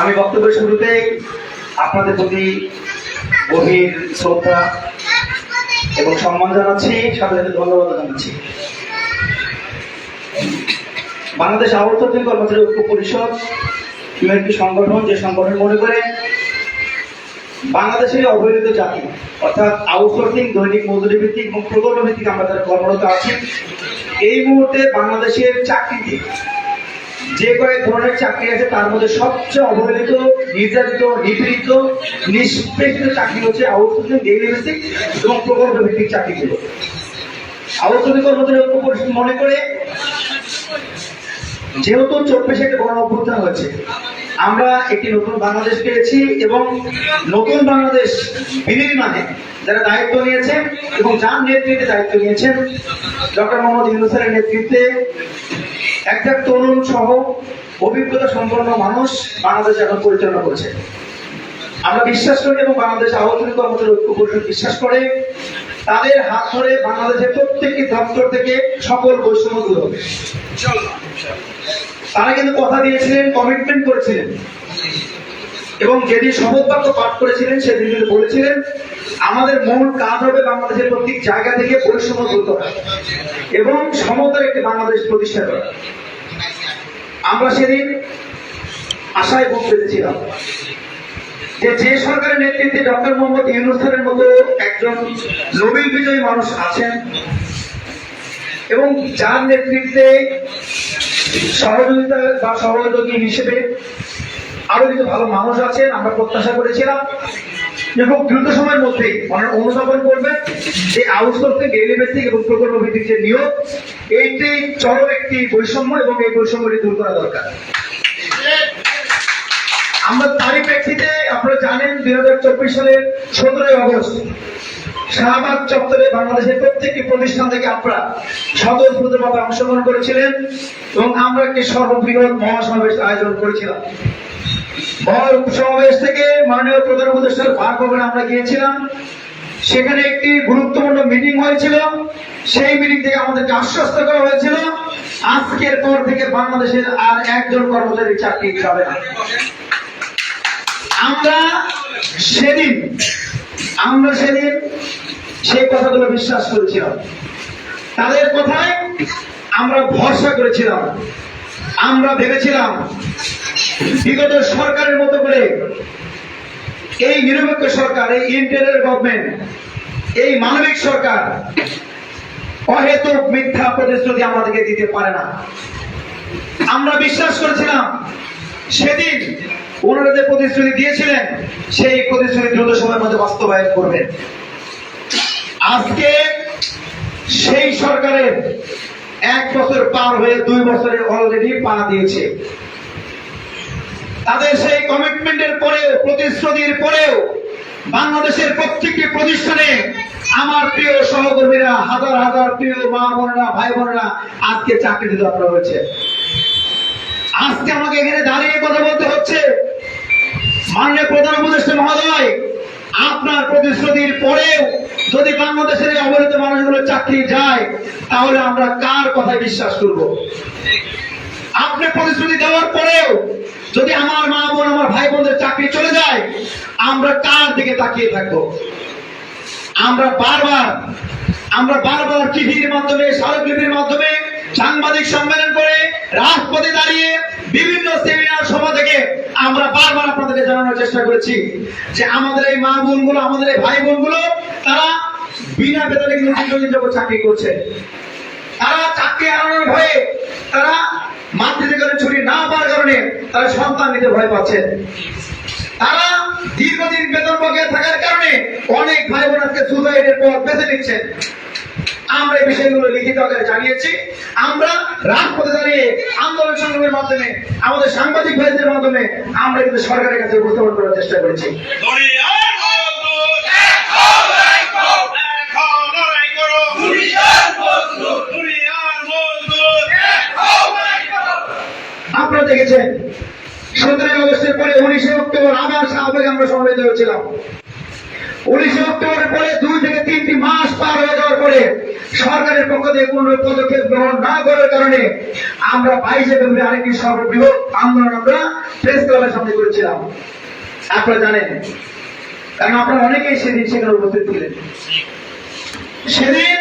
আমি বক্তব্যের শুরুতে আপনাদের প্রতি গভীর শ্রদ্ধা এবং সম্মান জানাচ্ছি, সাথে সাথে ধন্যবাদ জানাচ্ছি। বাংলাদেশ আবর্তন কর্মচারী ঐক্য পরিষদ একটি সংগঠন, যে সংগঠন মনে করে বাংলাদেশের অবহেলিত জাতি, অর্থাৎ আউটসোর্সিং দৈনিক মজুরি ভিত্তিক এবং প্রকল্প ভিত্তিক আমরা যারা কর্মরত আছি, এই মুহূর্তে বাংলাদেশের চাকরিতে যে কয়েক ধরনের চাকরি আছে, তার মধ্যে সবচেয়ে অবহেলিত, নির্যাতিত, নিপীড়িত, নিষ্পেষিত চাকরি হচ্ছে আউটসোর্সিং ডেইলি বেসিক এবং প্রকল্প ভিত্তিক চাকরিগুলো। আউটসোর্সিং কর্মচারী মনে করে, যেহেতু চব্বিশে একটা গণ অভ্যুত্থান হয়েছে আমরা একটি নতুন বাংলাদেশ পেয়েছি এবং নতুন বাংলাদেশ বিনির্মাণে যারা দায়িত্ব নিয়েছেন এবং যার নেতৃত্বে দায়িত্ব নিয়েছেন, ডক্টর মোহাম্মদ ইউনুসের নেতৃত্বে একটা তরুণ সহ অভিজ্ঞতা সম্পন্ন মানুষ বাংলাদেশ এখন পরিচালনা করছে। আমরা বিশ্বাস করি এবং বাংলাদেশ আহ্বান কর্মচারী ঐক্য পরিষদ বিশ্বাস করে তাদের হাত ধরে বাংলাদেশের প্রত্যেকটি দপ্তর থেকে সকল বৈষম্য দূর হবে তারা কিন্তু কথা দিয়েছিলেন কমিটমেন্ট করেছিলেন। এবং যেদিন শপথ বাক্য পাঠ করেছিলেন, সেদিন কিন্তু বলেছিলেন, আমাদের মূল কাজ হবে বাংলাদেশের প্রত্যেক জায়গা থেকে বৈষম্য দূর করা এবং সমতার একটি বাংলাদেশ প্রতিষ্ঠা করা। আমরা সেদিন আশায় বুক পেতেছিলাম যে যে সরকারের নেতৃত্বে ডক্টর মোহাম্মদ ইউনুস স্যারের মতো একজন নোবেল বিজয়ী মানুষ আছেন, এবং যার নেতৃত্বে সহযোগিতা বা সহযোগী হিসেবে আরও কিছু ভালো মানুষ আছেন, আমরা প্রত্যাশা করেছিলাম। যে খুব দ্রুত সময়ের মধ্যে ওনারা অনুধাবন করবেন যে আউটসোর্সিং ডেইলি বেসিক এবং প্রকল্প ভিত্তিক যে নিয়োগ, এইটি চরম একটি বৈষম্য এবং এই বৈষম্যটি দূর করা দরকার। আমরা তারই প্রেক্ষিতে আপনারা জানেন দুই হাজার চব্বিশ সালের সতেরোই আগস্ট শাহবাগ চত্বরে বাংলাদেশের প্রত্যেকটি প্রতিষ্ঠান থেকে আপনারা স্বতঃস্ফূর্তভাবে অংশগ্রহণ করেছিলেন এবং আমরা একটি সর্ববৃহৎ মহাসমাবেশ আয়োজন করেছিলাম। সমাবেশ থেকে মাননীয় প্রধান উপদেষ্টার বাসভবনে আমরা গিয়েছিলাম। সেখানে একটি গুরুত্বপূর্ণ মিটিং হয়েছিল। সেই মিটিং থেকে আমাদেরকে আশ্বস্ত করা হয়েছিল, আজকের পর থেকে বাংলাদেশের আর একজন কর্মচারী চাকরি যাবে না। আমরা সেদিন আমরা সেদিন সেই কথাগুলো বিশ্বাস করেছিলাম। তাদের কথায় আমরা ভরসা করেছিলাম। আমরা ভেবেছিলাম, বিগত সরকারের মতো করে এই নিরপেক্ষ সরকার, এই ইন্টারিয়ার গভর্নমেন্ট, এই মানবিক সরকার অহেতুক মিথ্যা প্রতিশ্রুতি আমাদেরকে দিতে পারে না। আমরা বিশ্বাস করেছিলাম, সেদিন ওনারা যে প্রতিশ্রুতি দিয়েছিলেন, সেই প্রতিশ্রুতি দ্রুত সময়ের মধ্যে বাস্তবায়ন করবেন আজকে সেই সরকারের এক বছর পার হয়ে দুই বছরে অলরেডি পা দিয়েছে। তাদের সেই কমিটমেন্টের পরেও প্রতিশ্রুতির পরেও বাংলাদেশের প্রত্যেকটি প্রতিষ্ঠানে আমার প্রিয় সহকর্মীরা, হাজার হাজার প্রিয় মা বোনেরা, ভাই বোনেরা আজকে চাকরি দিতে হয়েছে আজকে আমাকে এখানে দাঁড়িয়ে কথা বলতে হচ্ছে। মাননীয় প্রধান উপদেষ্টা মহোদয়, আপনার প্রতিশ্রুতির পরেও যদি বাংলাদেশের এই অবহেলিত মানুষগুলো চাকরি যায়, তাহলে আমরা কার কথায় বিশ্বাস করব? আপনি প্রতিশ্রুতি দেওয়ার পরেও যদি আমার মা বোন, আমার ভাই বোনদের চাকরি চলে যায়, আমরা কার দিকে তাকিয়ে থাকব? আমরা বারবার আমরা বারবার টিভির মাধ্যমে, স্মারকলিপির মাধ্যমে সাংবাদিক সম্মেলন করে রাজপথে দাঁড়িয়ে বিভিন্ন সেমিনার সভা থেকে আমরা বারবার আপনাদেরকে জানানোর চেষ্টা করেছি যে আমাদের এই মা বোনগুলো, আমাদের এই ভাই বোনগুলো, তারা বিনা বেতনে কিন্তু চাকরি করছে। তারা চাকরি হারানোর ভয়ে তারা মাতৃত্বের ছুটি না পাওয়ার কারণে তারা সন্তান নিতে ভয় পাচ্ছে। তারা দীর্ঘদিন বেতন বকেয়া থাকার কারণে অনেক ভাই বোন আজকে সুসাইডের পথ বেছে নিচ্ছেন আমরা এই বিষয়গুলো লিখিত আকারে জানিয়েছি। আমরা রাজপথে দাঁড়িয়ে আন্দোলন সংগ্রামের মাধ্যমে আমাদের সাংবাদিক ভাইদের মাধ্যমে আমরা কিন্তু সরকারের কাছে উপস্থাপন করার চেষ্টা করেছি। আপনারা দেখেছেন সতেরোই আগস্টের পরে উনিশে অক্টোবর আবার শাহবাগে আমরা সমবেত হয়েছিলাম। উনিশে অক্টোবরের পরে দুই থেকে তিনটি মাস পার হয়ে যাওয়ার পরে সরকারের পক্ষ থেকে কোন পদক্ষেপ গ্রহণ না করার কারণে আমরা বাইশে ফেব্রুয়ারি আরেকটি সর্ববৃহৎ আন্দোলন আমরা প্রেস ক্লাবের সামনে করেছিলাম। আপনারা জানেন, কারণ আপনারা অনেকেই সেদিন সেখানে উপস্থিত ছিলেন। সেদিন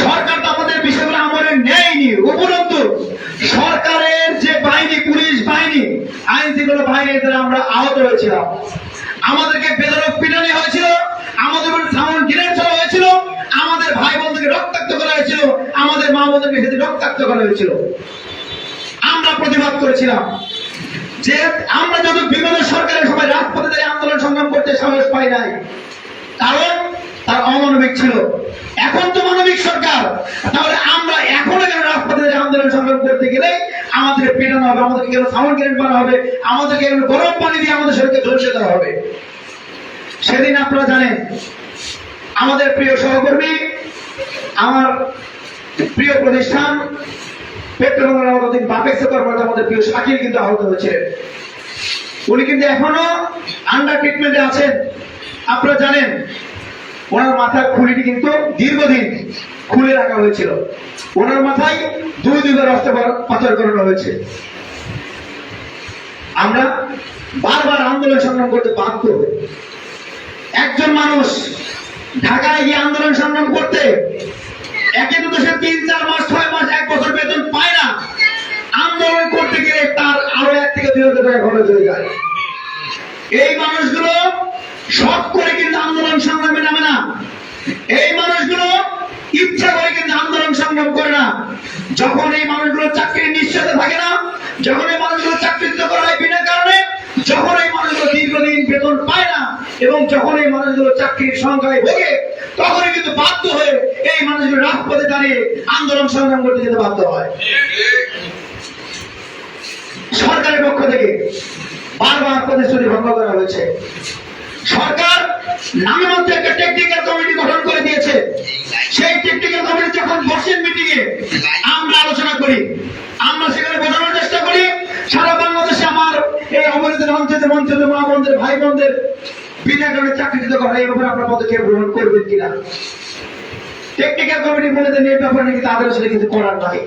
সরকার তো আমাদের বিষয়গুলো আমাদের নেয়নি উপরন্তু সরকারের যে বাহিনী, পুলিশ বাহিনী আইন শৃঙ্খলা বাহিনীর দ্বারা আমরা আহত হয়েছিলাম। আমাদেরকে বেদরক পিটানি হয়েছিল, আমাদের উপর সাউন্ড গ্রেনেড চলা হয়েছিল, আমাদের ভাই বোনদেরকে রক্তাক্ত করা হয়েছিল, আমাদের মা বোনদেরকে সেদিন রক্তাক্ত করা হয়েছিল। আমরা প্রতিবাদ করেছিলাম যে আমরা যত বিভিন্ন সরকারের সময় রাজপথে আন্দোলন সংগ্রাম করতে সাহস পাই নাই। কারণ তার অমানবিক ছিল। এখন তো মানবিক সরকার। তাহলে আমরা এখনও কেন রাজপথে আন্দোলন সংগ্রাম করতে গেলে আমাদের পেটানো হবে, আমাদেরকে কেন সাউন্ড গ্রেনেড করা হবে, আমাদেরকে গরম পানি দিয়ে আমাদের শরীরকে ঝলসে দেওয়া হবে? সেদিন আপনারা জানেন, আমাদের প্রিয় সহকর্মী, আমার প্রিয় প্রতিষ্ঠান, পেট্রোল আমাদের বাপেক্স আমাদের প্রিয় শাকিল কিন্তু আহত হয়েছিলেন উনি কিন্তু এখনও আন্ডার ট্রিটমেন্টে আছেন। আপনারা জানেন ওনার মাথার খুলিটি কিন্তু দীর্ঘদিন খুলে রাখা হয়েছিল। ওনার মাথায় দুই দুইবার অস্ত্রোপচার করানো হয়েছে। আমরা বারবার আন্দোলন সংগ্রাম করতে বাধ্য একজন মানুষ ঢাকায় গিয়ে আন্দোলন সংগ্রাম করতে একে তো সে তিন, চার মাস, ছয় মাস, এক বছর বেতন পায় না। আন্দোলন করতে গেলে তার আরও এক থেকে দুই হাজার টাকা খরচ হয়ে যায়। এই মানুষগুলো শখ করে কিন্তু আন্দোলন সংগ্রামে নামে না। এই মানুষগুলো ইচ্ছা করে কিন্তু আন্দোলন সংগ্রাম করে না। যখন এই মানুষগুলো চাকরির নিশ্চয়তা থাকে না, যখন এই মানুষগুলো চাকরিত্ব করা হয় বিনা কারণে, যখন এই মানুষগুলো দীর্ঘদিন বেতন পায় না এবং যখন এই মানুষগুলো চাকরির সংখ্যায় ভোগে, তখনই কিন্তু বাধ্য হয়ে এই মানুষগুলো রাজপথে দাঁড়িয়ে আন্দোলন সংগ্রাম করতে যেতে বাধ্য হয়। সরকারের পক্ষ থেকে বারবার প্রতিশ্রুতি ভঙ্গ করা হয়েছে। সরকার নামে মাত্র একটা টেকনিক্যাল কমিটি গঠন করে দিয়েছে। সেই টেকনিক্যাল কমিটি যখন বসেন মিটিং এ আমরা আলোচনা করি, আমরা সেখানে বোঝানোর চেষ্টা করি, সারা বাংলাদেশে আমার এই অবৈধ অঞ্চলে মঞ্চলে মা বোনদের ভাই বোনদের বিনা কারণে চাকরি দিতে করা এই ব্যাপারে আপনার পদক্ষেপ গ্রহণ করবেন কিনা? টেকনিক্যাল কমিটি বলে দেন, এই ব্যাপারে নাকি তাদের আসলে কিছু করার নাই।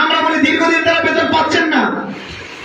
আমরা বলি, দীর্ঘদিন তারা বেতন পাচ্ছেন না।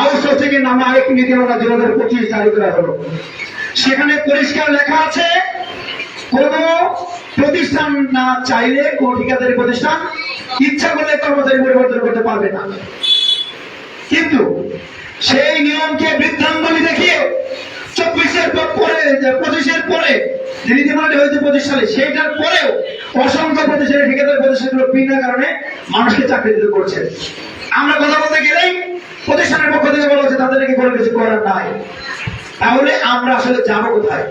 আউটসোর্সিং নামে আরেকটি নীতিমালা দুই হাজার পঁচিশ জারি করা হলো সেখানে পরিষ্কার লেখা আছে, কোন প্রতিষ্ঠান না চাইলে কোন ঠিকাদারি প্রতিষ্ঠান ইচ্ছা করলে কর্মচারী পরিবর্তন করতে পারবে না। কিন্তু সেই নিয়মকে বৃদ্ধাঙ্গলি দেখিয়ে চব্বিশের পরে পঁচিশের পরে যে নীতিমালাটি হয়েছে পঁচিশ সালে, সেইটার পরেও অসংখ্য প্রতিষ্ঠানে ঠিকাদারি প্রতিষ্ঠানগুলো বিনা কারণে মানুষকে চাকরি দিতে করছে। আমরা কথা বলতে গেলেই প্রতিষ্ঠানের পক্ষ থেকে বলা হচ্ছে তাদের নাকি কোনো কিছু করার নাই। তাহলে আমরা আসলে যাব কোথায়?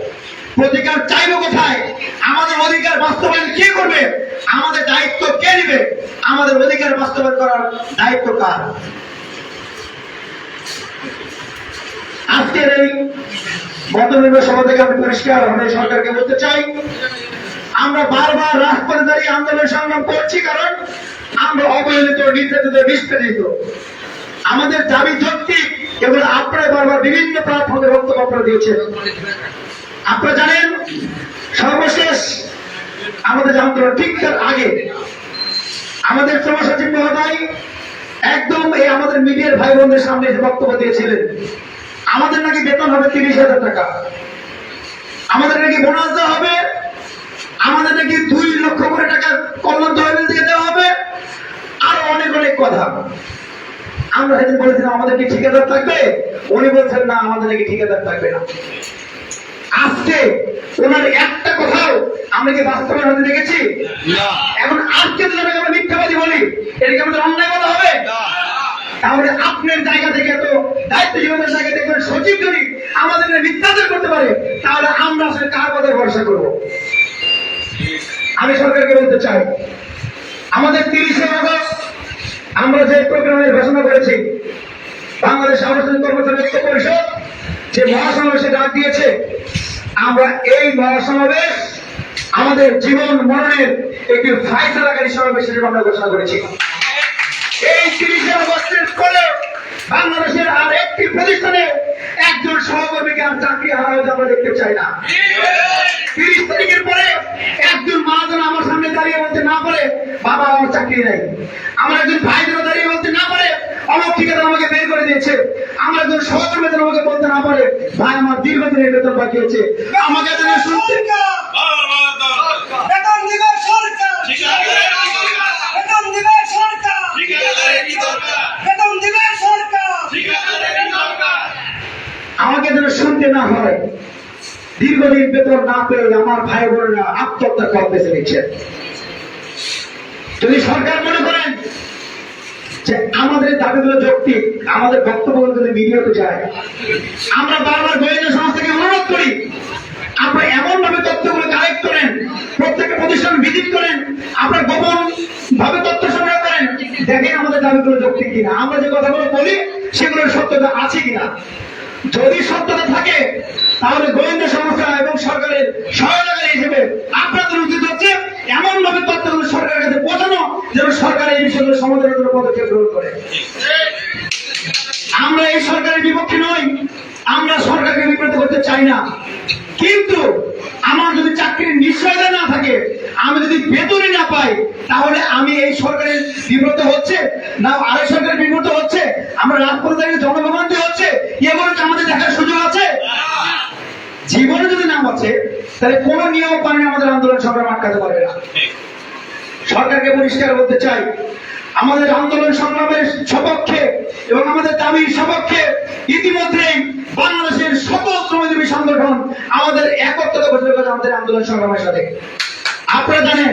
প্রতিকার চাইব কোথায়? আমাদের অধিকার বাস্তবায়ন কে করবে? আমাদের দায়িত্ব কে নেবে? আমাদের অধিকার বাস্তবায়ন করার দায়িত্ব কার? আজকের এই মতবিনিময় সভা থেকে আমি পরিষ্কার ভাবে সরকারকে বলতে চাই, আমরা বারবার রাজপথে দাঁড়িয়ে আন্দোলন সংগ্রাম করছি কারণ আমরা অবহেলিত, নির্যাতিত নিষ্পেদিত আমাদের দাবি যৌক্তিক এবং আপনারা বারবার বিভিন্ন প্ল্যাটফর্মে বক্তব্য আপনারা দিয়েছেন। আপনারা জানেন, সর্বশেষ আমাদের আন্দোলন, ঠিক তার আগে আমাদের শ্রম মহোদয় একদম এই আমাদের মিডিয়ার ভাই বোনদের সামনে যে বক্তব্য দিয়েছিলেন। আমাদের নাকি বেতন হবে তিরিশ হাজার টাকা। আমাদের নাকি বোনাস দেওয়া হবে। আমাদের নাকি দুই লক্ষ করে টাকা কল্যাণ তহবিল থেকে দেওয়া হবে। আরও অনেক অনেক কথা। আমরা সেদিন বলেছিলাম আমাদের কি ঠিকাদার থাকবে উনি বলছেন না আমাদের নাকি ঠিকাদার থাকবে না। আজকে ওনার একটা কথাও আমরা কি বাস্তবায়ন হতে দেখেছি? এখন আজকে যদি আমি আমরা মিথ্যাবাদী বলি? এটাকে আমাদের অন্যায় বলা হবে? তাহলে আপনার জায়গা থেকে তো দায়িত্বশীলতার জায়গা থেকে সচিব যদি আমাদের মিথ্যাচার করতে পারে তাহলে আমরা আসলে কার কথা ভরসা করব? আমি সরকারকে বলতে চাই আমাদের তিরিশে আগস্ট আমরা যে প্রোগ্রামের ঘোষণা করেছি, বাংলাদেশ আবাসন কর্মচারী পরিষদ যে মহাসমাবেশে ডাক দিয়েছে, আমরা এই মহাসমাবেশ আমাদের জীবন মরণের একটি ফায়সালাকারী সমাবেশ হিসেবে আমরা ঘোষণা করেছি। এই তিরিশে আগস্টের পরে বাংলাদেশের আর একটি প্রতিষ্ঠানে একজন সহকর্মীকে আর চাকরি হারাতে আমরা দেখতে চাই না। তিরিশ তারিখের পরে একজন মা যেন আমার সামনে দাঁড়িয়ে বলতে না পারে বাবা আমার চাকরি নেই। আমার একজন ভাই যেন দাঁড়িয়ে বলতে না পারে অমুক ঠিকাদার আমাকে বের করে দিয়েছে। আমার একজন সহকর্মী যেন আমাকে বলতে না পারে ভাই আমার দীর্ঘদিনের বেতন বাকি আছে। আমাকে যেন শুনতে আমাকে যেন শুনতে না হয়। দীর্ঘদিন বেতন না পেয়ে আমার ভাই বোনেরা আত্মহত্যার পথ বেছে নিচ্ছে যদি সরকার মনে করেন যে আমাদের দাবিগুলো যৌক্তিক, আমাদের বক্তব্যগুলো যদি মিডিয়াতে যায়, আমরা বারবার গোয়েন্দা সংস্থাকে অনুরোধ করি, আপনারা এমন ভাবে তথ্যগুলো কালেক্ট করেন, প্রত্যেকটা প্রতিষ্ঠান ভিজিট করেন, আপনার গোপন ভাবে তথ্য সংগ্রহ করেন, দেখেন আমাদের দাবিগুলো যৌক্তিক কিনা। আমরা যে কথাগুলো বলি সেগুলোর সত্যতা আছে কিনা? যদি সত্যতা থাকে, তাহলে গোয়েন্দা সংস্থা এবং সরকারের সহায়তাকারী হিসেবে আপনাদের যেন সরকার এই বিষয়গুলো সমাধানের জন্য পদক্ষেপ গ্রহণ করে। আমরা এই সরকারের বিপক্ষে নই। আমরা সরকারকে বিব্রত করতে চাই না। কিন্তু আমার যদি চাকরির নিশ্চয়তা না থাকে, আমি যদি বেতনই না পাই, তাহলে আমি এই সরকারের বিব্রত হচ্ছে না আরেক সরকারের বিব্রত হচ্ছে? আমরা রাজপথে দাঁড়িয়ে জনভোগান্তি হচ্ছে? এগুলো আমাদের দেখার সুযোগ আছে? জীবনে যদি নাম আছে তাহলে কোন নিয়ম কারণে আমাদের আন্দোলন সংগ্রাম আটকাতে পারবে না। সরকারকে পরিষ্কার বলতে চাই, আমাদের আন্দোলন সংগ্রামের সপক্ষে এবং আমাদের দাবির সপক্ষে ইতিমধ্যেই বাংলাদেশের সকল শ্রমজীবী সংগঠন আমাদের একত্রতা ঘোষণা করেছে আমাদের আন্দোলন সংগ্রামের সাথে। আপনারা জানেন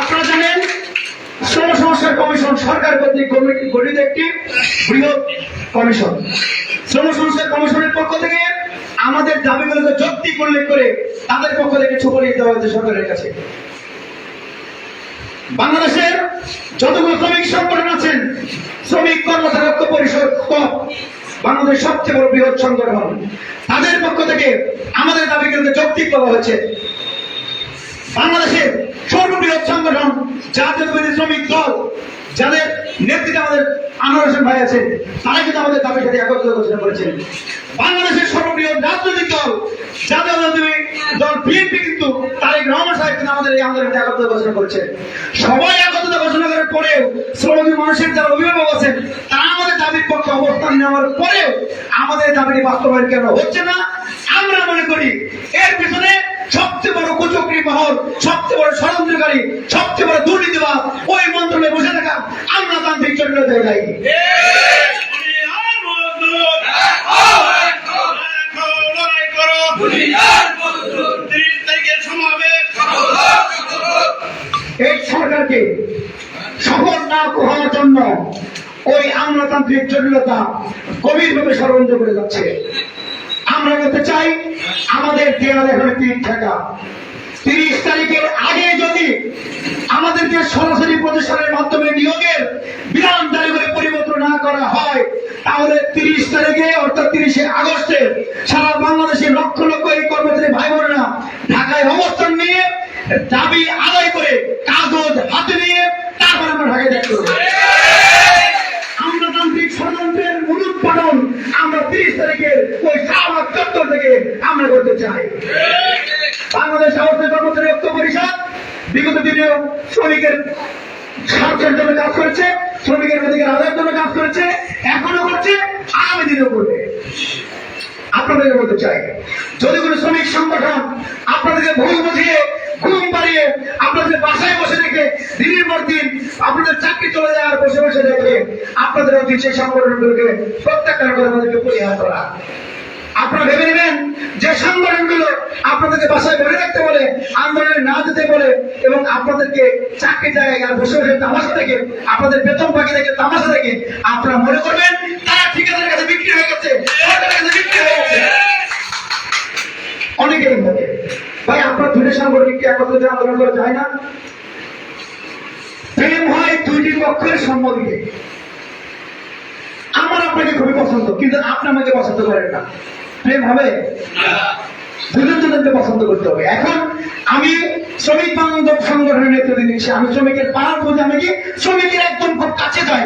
আপনারা জানেন, শ্রম সংস্কার কমিশন সরকার কর্তৃক গঠিত একটি বৃহৎ কমিশন। শ্রম সংস্কার কমিশনের পক্ষ থেকে আমাদের দাবিগুলোকে যৌক্তিক উল্লেখ করে তাদের পক্ষ থেকে ছুপড়িয়ে দেওয়া হয়েছে সরকারের কাছে। বাংলাদেশের যতগুলো শ্রমিক সংগঠন আছেন, শ্রমিক কর্মচারী পরিষদ বাংলাদেশ সবচেয়ে বড় বৃহৎ সংগঠন। তাদের পক্ষ থেকে আমাদের দাবি কিন্তু যৌক্তিক বলা হয়েছে। বাংলাদেশের সর্ববৃহৎ সংগঠন জাতীয় শ্রমিক দল যাদের নেতৃত্বে আমাদের আনোয়ার হোসেন ভাই আছে তারা কিন্তু আমাদের দাবির সাথে একত্র ঘোষণা করেছেন। বাংলাদেশের সর্ববৃহৎ রাজনৈতিক দল জাতীয়তাবাদী দল বিএনপি কিন্তু তারেক রহমান সাহেব কিন্তু আমাদের এই আন্দোলনকে একত্র ঘোষণা করেছেন। সবাই একত্র ঘোষণা করার পরেও শ্রমজীবী মানুষের যারা অভিভাবক আছেন, তারা আমাদের দাবির পক্ষে অবস্থান নেওয়ার পরেও আমাদের দাবিটি বাস্তবায়ন কেন হচ্ছে না? আমরা মনে করি এর পিছনে সবচেয়ে বড় কুচক্রি মহল, সবচেয়ে বড় ষড়যন্ত্রকারী, সবচেয়ে বড় দুর্নীতিবাদ ওই মন্ত্রণে বসে থাকা। আমরা তান্ত্রিক চরিত্র সমাবেশ এই সরকারকে সফল না হওয়ার জন্য ওই আমলাতান্ত্রিক জটিলতা গভীরভাবে ষড়যন্ত্র করে যাচ্ছে। আমরা বলতে চাই, আমাদের দেওয়ালে এখন তিন থাকা। তিরিশ তারিখের আগে যদি আমাদেরকে সরাসরি প্রতিষ্ঠানের মাধ্যমে নিয়োগের বিধান জারি করে পরিবর্তন না করা হয়, তাহলে তিরিশ তারিখে অর্থাৎ তিরিশে আগস্টে সারা বাংলাদেশের লক্ষ লক্ষ এই কর্মচারী ভাই বোনেরা ঢাকায় অবস্থান নিয়ে দাবি শ্রমিকের স্বার্থের জন্য কাজ করেছে, শ্রমিকের অধিকার আদায়ের জন্য কাজ করেছে, এখনও করছে, আগামী দিনেও করবে। আপনাদের বলতে চাই, যদি কোনো শ্রমিক সংগঠন আপনাদেরকে ভুল বুঝিয়ে, ঘুম পাড়িয়ে আপনাদের বাসায় বসে রেখে দিনের পর দিন আপনাদের চাকরি চলে যাওয়ার বসে বসে দেখে, আপনাদের উচিত সেই সংগঠনগুলোকে প্রত্যাখ্যান করে আমাদেরকে পরিহার করা। আপনারা ভেবে নেবেন যে সংগঠনগুলো আপনাদেরকে বাসায় ধরে রাখতে বলে, আন্দোলনে না যেতে বলে, এবং আপনাদেরকে চাকরি জায়গায় আর বসে বসে তামাশা থেকে আপনাদের বেতন বাকি থেকে তামাশা থেকে আপনারা মনে করবেন তারা ঠিকাদারের কাছে বিক্রি হয়ে গেছে বিক্রি হয়ে গেছে। অনেকের মধ্যে ভাই, আপনার দুটো সাংগঠনিক একত্রিত আন্দোলন করা যায় না? প্রেম হয় দুইটি পক্ষের সম্মতিতে। আমার আপনাকে খুবই পছন্দ, কিন্তু আপনি আমাকে পছন্দ করেন না। প্রেম হবে দুজন দুজনকে পছন্দ করতে হবে। এখন আমি শ্রমিক বান্ধব সংগঠনের নেতৃত্ব দিচ্ছি। আমি শ্রমিকের পাড়ার খোঁজে আমি কি শ্রমিকের একদম খুব কাছে যাই।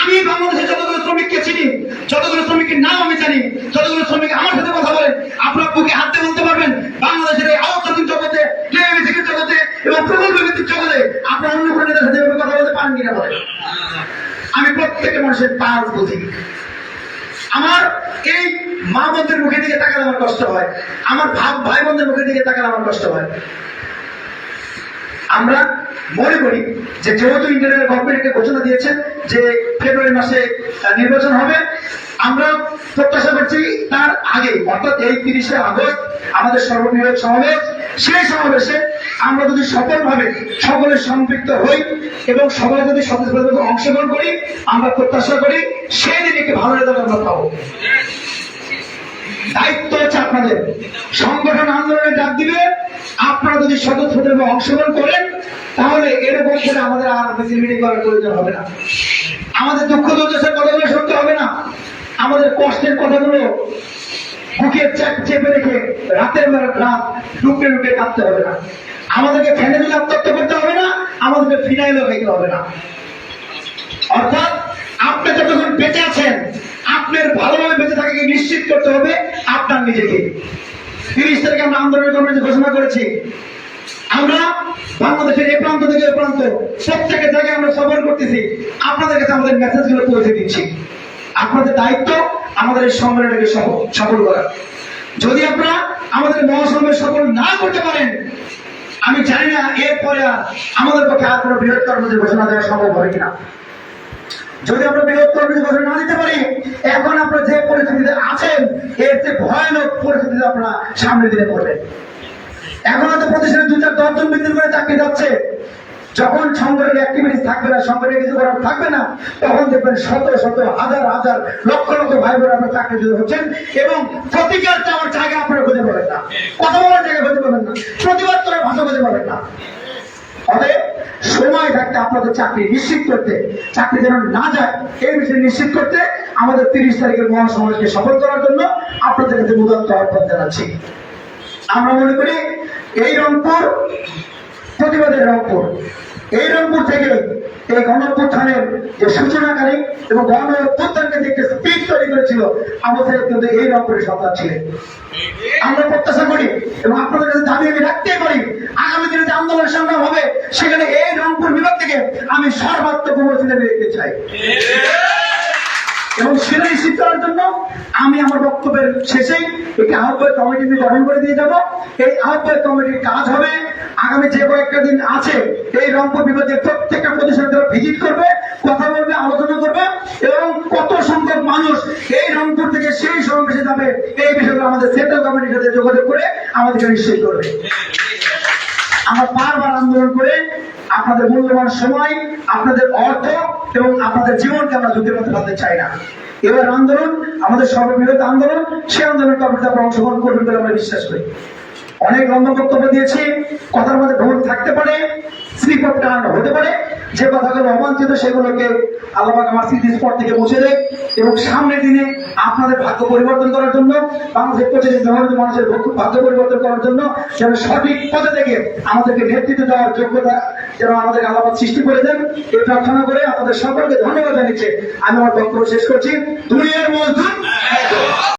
আমি বাংলাদেশের যতগুলো শ্রমিককে চিনি, যতগুলো শ্রমিকের নাম আমি জানি, যতগুলো শ্রমিক আমার সাথে কথা বলেন আপনার বুকে হাত দিয়ে বলতে পারবেন, বাংলাদেশের এই আউটসোর্সিং জগতে টিএমসির জগতে এবং প্রকল্প ভিত্তিক জগতে আপনার অন্য কোনো নেতার সাথে কথা বলতে পারেন কিনা বলেন? আমি প্রত্যেকটা মানুষের পাল বুঝি। আমার এই মা বোনদের মুখের দিকে তাকালে আমার কষ্ট হয়। আমার ভাব ভাই বোনদের মুখের দিকে তাকালে আমার কষ্ট হয়। আমরা মনে করি যে যেহেতু ইন্টারনেট গভর্নমেন্ট একটা ঘোষণা দিয়েছে যে ফেব্রুয়ারি মাসে নির্বাচন হবে, আমরা প্রত্যাশা করছি তার আগে, অর্থাৎ এই তিরিশে আগস্ট আমাদের সর্ববৃহৎ সমাবেশ। সেই সমাবেশে আমরা যদি সফলভাবে সকলে সম্পৃক্ত হই এবং সকলে যদি স্বতঃস্ফূর্তভাবে অংশগ্রহণ করি, আমরা প্রত্যাশা করি, সেই দিন একটি ভালো রেজাল্ট আমরা পাবো। দায়িত্ব হচ্ছে আপনাদের। সংগঠন আন্দোলনে ডাক দিবে। আপনারা যদি স্বতঃস্ফূর্তভাবে অংশগ্রহণ করেন, তাহলে এরকম করে আমাদের আর মিছিল মিটিং করার প্রয়োজন হবে না। আমাদের দুঃখ দুর্দশার কথাগুলো শুনতে হবে না। আমাদের কষ্টের কথাগুলো বুকে চাপ রেখে রাতের বেলা রাত লুকে লুকে কাঁদতে হবে না। আমাদেরকে ফ্যানে দিলে আত্মহত্যা করতে হবে না, আমাদেরকে ফিনাইলও খাইতে হবে না। অর্থাৎ আপনি যতক্ষণ বেঁচে আছেন, আপনার ভালোভাবে বেঁচে থাকাকে নিশ্চিত করতে হবে আপনার নিজেকে। তিরিশ তারিখে আমরা আন্দোলনের কমিটি ঘোষণা করেছি। আমরা বাংলাদেশের এ প্রান্ত থেকে এ প্রান্ত প্রত্যেকের জায়গায় আমরা সফর করতেছি। আপনাদের কাছে আমাদের মেসেজগুলো পৌঁছে দিচ্ছি। আপনাদের দায়িত্ব, আমাদের এই সম্মেলনটাকে সফল করা। যদি আপনারা আমাদের মহাসম্মেলন সফল না করতে পারেন, আমি জানি না এরপরে আমাদের পক্ষে আর কোনো বৃহৎ কর্মসূচি ঘোষণা দেওয়া সম্ভব হবে কিনা। যদি আমরা বৃহৎ কর্মসূচি ঘোষণা না দিতে পারি, এখন আপনারা যে পরিস্থিতিতে আছেন, এর চেয়ে ভয়ানক পরিস্থিতিতে আপনারা সামনে দিনে পড়বেন। এখন হয়তো প্রতিষ্ঠানে দু চার দশজন বিদ্যুৎ করে চাকরি যাচ্ছে। যখন সংগঠনের অ্যাক্টিভিটিস থাকবে না, সংগঠনে কিছু করার থাকবে না, তখন দেখবেন শত শত হাজার হাজার লক্ষ লক্ষ ভাই বোন আপনার চাকরি দিতে হচ্ছেন এবং প্রতিকার চাওয়ার জায়গা আপনারা খুঁজে পাবেন না। কথা বলার জায়গা খুঁজে পাবেন না। প্রতিবাদ করার ভাষা খুঁজে পাবেন না। অতএব সময় থাকতে আপনাদের চাকরি নিশ্চিত করতে, চাকরি যেন না যায় এই বিষয়ে নিশ্চিত করতে আমাদের তিরিশ তারিখের মহাসমাজকে সফল করার জন্য আপনাদের কাছে মুদাত্ত আহ্বান জানাচ্ছি। আমরা মনে করি এই রংপুর, প্রতিবাদের রংপুর, এই রংপুর থেকে এই গণ অভ্যুত্থানের যে সূচনাকারী এবং গণ অভ্যুত্থানকে যে স্পিড তৈরি করেছিল, আমাদের কিন্তু এই রংপুরের সন্তান ছিলেন। আমরা প্রত্যাশা করি এবং আপনাদের কাছে দাবি আমি রাখতেই পারি আগামী সংগ্রাম হবে, সেখানে এই রংপুর বিভাগ থেকে আমি সর্বাত্মক উপস্থিতি দেখতে চাই। এবং সেটা নিশ্চিত করার জন্য আমি আমার বক্তব্যের শেষেই একটি আহ্বায়ক কমিটি গঠন করে দিয়ে যাব। এই আহ্বায়ক কমিটির কাজ হবে, আগামী যে কয়েকটা দিন আছে, এই রংপুর বিভাগের প্রত্যেকটা প্রতিষ্ঠানে তারা ভিজিট করবে, কথা বলবে, আলোচনা করবে, এবং কত সংখ্যক মানুষ এই রংপুর থেকে সেই সমাবেশে যাবে, এই বিষয়গুলো আমাদের সেন্ট্রাল গভর্নমেন্টের সাথে যোগাযোগ করে আমাদেরকে নিশ্চিত করবে। আমরা বারবার আন্দোলন করে আপনাদের মূল্যবান সময়, আপনাদের অর্থ এবং আপনাদের জীবনকে আমরা যুদ্ধের মধ্যে ফেলতে চাই না। এবার আন্দোলন, আমাদের সর্ববৃহৎ আন্দোলন, সেই আন্দোলনটা অংশগ্রহণ করবেন বলে আমরা বিশ্বাস করি। অনেক লম্বা বক্তব্য দিয়েছি। কথার মধ্যে ভুল থাকতে পারে স্লিপ হতে পারে। যে কথাগুলো অবাঞ্ছিত, সেগুলোকে আল্লাহ আমার স্মৃতি স্পট থেকে মুছে দেয় এবং সামনের দিনে আপনাদের ভাগ্য পরিবর্তন করার জন্য, বাংলাদেশের পঁচিশ মেহনত মানুষের ভাগ্য পরিবর্তন করার জন্য যেন সঠিক পথে থেকে আমাদেরকে নেতৃত্ব দেওয়ার যোগ্যতা যেন আমাদের আল্লাহ সৃষ্টি করে দেন, এই প্রার্থনা করে আপনাদের সকলকে ধন্যবাদ জানিয়েছে আমি আমার বক্তব্য শেষ করছি। দুনিয়ার মজদুর